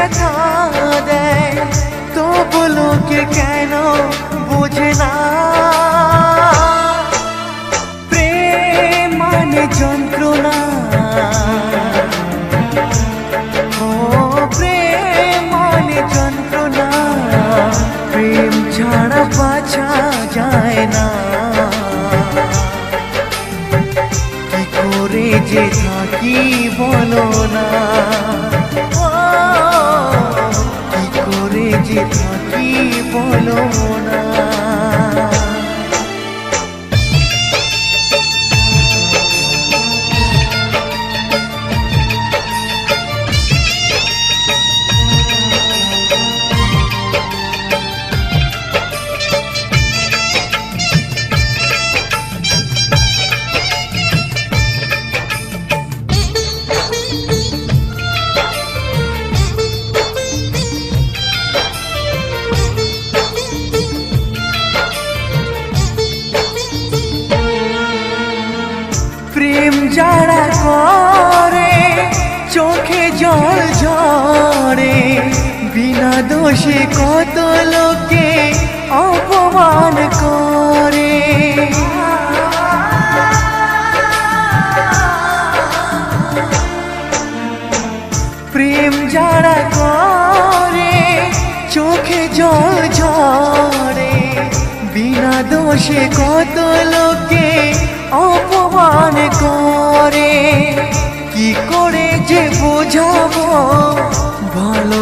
लगा दे तो बोलो के कैन बोझना প্রেম মানে যন্ত্রণা ও প্রেম মানে যন্ত্রণা প্রেম ছাড়া বাঁচা যায় না কি করে যে থাকি বলো না যে থাকি বলো না। দোষে কত লোকে অপমান করে। প্রেম যারা করে, চোখে জল ঝরে। বিনা দোষে কত লোকে অপমান করে। কি করে যে বোঝাবো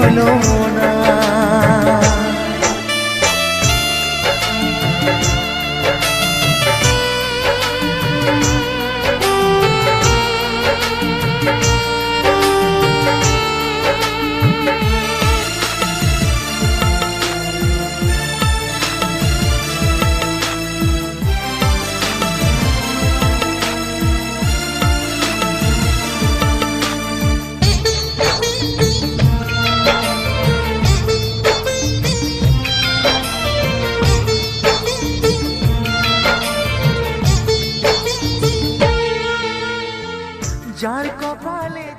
বলো না Charlie.